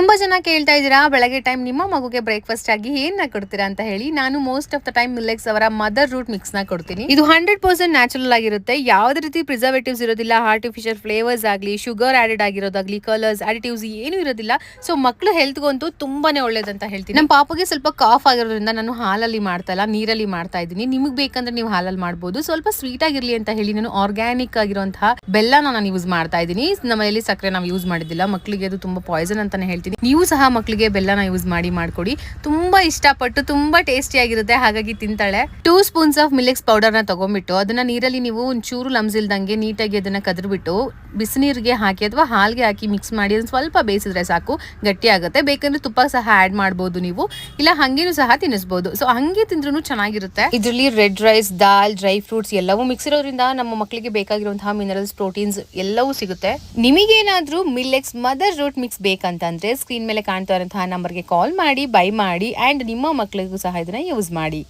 ತುಂಬಾ ಜನ ಕೇಳ್ತಾ ಇದ್ದೀರಾ, ಬೆಳಗ್ಗೆ ಟೈಮ್ ನಿಮ್ಮ ಮಗುಗೆ ಬ್ರೇಕ್ಫಾಸ್ಟ್ ಆಗಿ ಏನ ಕೊಡ್ತೀರಾ ಅಂತ ಹೇಳಿ. ನಾನು most of the time Millex ಅವರ ಮದರ್ ರೂಟ್ ಮಿಕ್ಸ್ನ ಕೊಡ್ತೀನಿ. ಇದು ಹಂಡ್ರೆಡ್ ಪರ್ಸೆಂಟ್ ನ್ಯಾಚುರಲ್ ಆಗಿರುತ್ತೆ. ಯಾವುದೇ ರೀತಿ ಪ್ರಿಸರ್ವೇಟಿವ್ಸ್ ಇರೋದಿಲ್ಲ ಆರ್ಟಿಫಿಷಿಯಲ್ ಫ್ಲೇವರ್ಸ್ ಆಗಲಿ ಶುಗರ್ ಆಡೆಡ್ ಆಗಿರೋದಾಗ್ಲಿ ಕಲರ್ಸ್ ಅಡಿಟಿವ್ಸ್ ಏನು ಇರೋದಿಲ್ಲ. ಸೊ ಮಕ್ಕಳು ಹೆಲ್ತ್ಗಂತೂ ತುಂಬಾನೇ ಒಳ್ಳೇದಂತ ಹೇಳ್ತೀನಿ. ನಮ್ಮ ಪಾಪಗೆ ಸ್ವಲ್ಪ ಕಾಫ್ ಆಗಿರೋದ್ರಿಂದ ನಾನು ಹಾಲಲ್ಲಿ ಮಾಡ್ತಾ ಇಲ್ಲ, ನೀರಲ್ಲಿ ಮಾಡ್ತಾ ಇದ್ದೀನಿ. ನಿಮಗೆ ಬೇಕಂದ್ರೆ ನೀವು ಹಾಲಲ್ಲಿ ಮಾಡಬಹುದು ಸ್ವಲ್ಪ ಸ್ವೀಟ್ ಆಗಿರ್ಲಿ ಅಂತ ಹೇಳಿ ನಾನು ಆರ್ಗ್ಯಾನಿಕ್ ಆಗಿರುವಂತಹ ಬೆಲ್ಲನ ನಾನು ಯೂಸ್ ಮಾಡ್ತಾ ಇದ್ದೀನಿ. ನಮ್ಮಲ್ಲಿ ಸಕ್ಕರೆ ನಾವು ಯೂಸ್ ಮಾಡಿದ್ದಿಲ್ಲ. ಮಕ್ಕಳಿಗೆ ಅದು ತುಂಬಾ ಪಾಯ್ಸನ್ ಅಂತಾನೆ ಹೇಳ್ತೀನಿ ನೀವು ಸಹ ಮಕ್ಕಳಿಗೆ ಬೆಲ್ಲನ ಯೂಸ್ ಮಾಡಿ ಮಾಡ್ಕೊಡಿ. ತುಂಬಾ ಇಷ್ಟಪಟ್ಟು ತುಂಬಾ ಟೇಸ್ಟಿ ಆಗಿರುತ್ತೆ. ಹಾಗಾಗಿ ತಿಂತಾಳೆ. ಟೂ ಸ್ಪೂನ್ಸ್ ಆಫ್ ಮಿಲೆಕ್ಸ್ ಪೌಡರ್ನ ತಗೊಂಡ್ಬಿಟ್ಟು ಅದನ್ನ ನೀರಲ್ಲಿ ನೀವು ಒಂಚೂರು ಲಮ್ಸಿಲ್ದಂಗೆ ನೀಟಾಗಿ ಅದನ್ನ ಕದ್ರಿಬಿಟ್ಟು ಬಿಸಿನೀರಿಗೆ ಹಾಕಿ ಅಥವಾ ಹಾಲ್ಗೆ ಹಾಕಿ ಮಿಕ್ಸ್ ಮಾಡಿ ಅದನ್ನ ಸ್ವಲ್ಪ ಬೇಯಿಸಿದ್ರೆ ಸಾಕು. ಗಟ್ಟಿ ಆಗುತ್ತೆ. ಬೇಕಂದ್ರೆ ತುಪ್ಪ ಸಹ ಆಡ್ ಮಾಡ್ಬೋದು ನೀವು. ಇಲ್ಲ ಹಂಗೇನು ಸಹ ತಿನ್ನಿಸ್ಬೋದು. ಸೊ ಹಂಗೆ ತಿಂದ್ರೂ ಚೆನ್ನಾಗಿರುತ್ತೆ. ಇದರಲ್ಲಿ ರೆಡ್ ರೈಸ್ ದಾಲ್ ಡ್ರೈ ಫ್ರೂಟ್ಸ್ ಎಲ್ಲವೂ ಮಿಕ್ಸ್ ಇರೋದ್ರಿಂದ ನಮ್ಮ ಮಕ್ಕಳಿಗೆ ಬೇಕಾಗಿರುವಂತಹ ಮಿನರಲ್ಸ್ ಪ್ರೋಟೀನ್ಸ್ ಎಲ್ಲವೂ ಸಿಗುತ್ತೆ. ನಿಮಗೇನಾದ್ರೂ ಮಿಲ್ಲೆಕ್ಸ್ ಮದರ್ ರೂಟ್ ಮಿಕ್ಸ್ ಬೇಕಂತಂದ್ರೆ ಸ್ಕ್ರೀನ್ ಮೇಲೆ ಕಾಣ್ತಾ ಇರುವಂತಹ ನಂಬರ್ಗೆ ಕಾಲ್ ಮಾಡಿ ಬೈ ಮಾಡಿ ಆ್ಯಂಡ್ ನಿಮ್ಮ ಮಕ್ಕಳಿಗೂ ಸಹ ಇದನ್ನ ಯೂಸ್ ಮಾಡಿ.